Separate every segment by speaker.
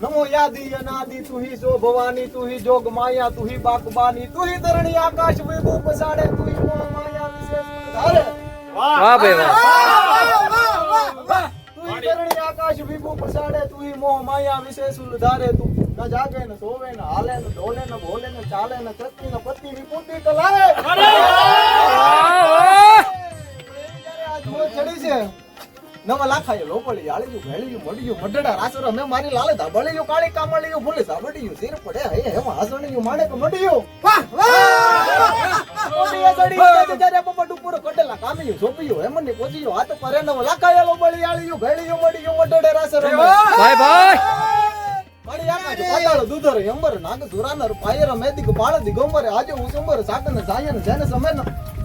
Speaker 1: નમો યાદી અનાદિ તું હી જો ભવાની તું હી જોગ માયા તું હી બાકબાની તું હી ધરણી આકાશ વિભુ પસાડે તું હી મોહ માયા વિશેષ ધારે
Speaker 2: વાહ. ભાઈ વાહ.
Speaker 1: તું હી ધરણી આકાશ વિભુ પસાડે તું હી મોહ માયા વિશેષ ધારે તું. ન જાગે ન સોવે ન હાલે ન ઢોલે ન બોલે ન ચાલે ન ચતી ન પતિ વિપુતિ કલાએ. નવા લાખાયો લોકોલી આળી ગયું ભેળી ગયું મડી ગયું મડડા રાસરો મેં મારી લાલે ધાબળી ગયું કાળી કામળી ગયું ભૂલી ધાબળી ગયું સિર પડે હે હેમાં હાસણી ગયું માણે
Speaker 2: કે મડી
Speaker 1: ગયું વાહ વાહ દૂધર એમ્બર નાગ ધુરાનર પાયર મેદિક બાળ દિગોમર આજે ઉસંબર સાકન જાયન જન સમન.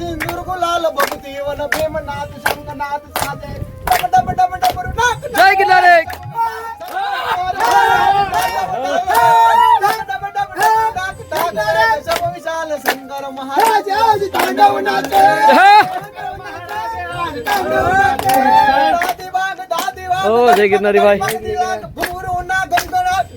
Speaker 1: સિંદૂર ગુલાલ ભક્તિ વન પ્રેમ નાથ સંગ નાથ સાથે. ડબ ડબ ડબ ડબરુ નાક
Speaker 2: જય ગિરનારે
Speaker 1: વિશાલ શંકર મહારાજ તાંડવ નાચે
Speaker 2: ઓ, જય ગિરનારી ભાઈ.
Speaker 1: ગુરુ ના ગંગનાથ.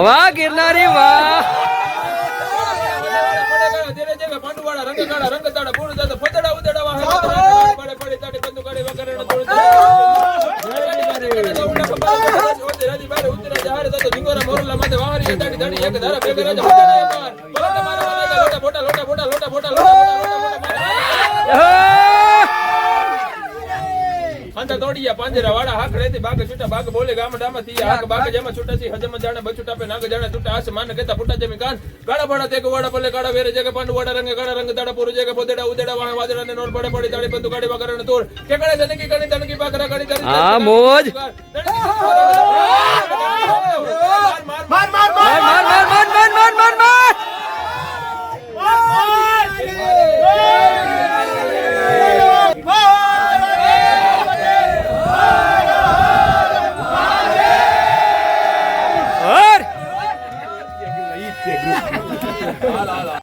Speaker 2: વાહ ગિરનારી વાહ.
Speaker 3: ધીરે ધીરે પાંડુવાળા રંગકાળા રંગતાળા પૂર્ણ જાત ફદડા ઉદડા વાહ પડે પડે તાડે બંદુ કાઢે વગરને તોડ અંતર દોડિયા પાંજરા વાળા હાક રેતી બાગ છૂટા બાગ બોલે ગામડામાં થી હાક બાગ જેમાં છૂટા છે હજમ જાણે બછુટા પે નાગ જાણે છૂટા આસ માન કેતા ફૂટા જમી કાન ગાડા ભાડા તે વાડા પલે કાળા વેરે જગે પાંડુ વાડા રંગ કાળા રંગ દાડા પૂરું જગે બોદેડા ઉદેડા વાહ વાદળા ને નોર પડે પડી તાળી બંદુ ગાડી વગર તોડ કે કડે જનકી કણી તનકી બાકરા કણી તરી
Speaker 2: હા મોજ. ¡A la ala!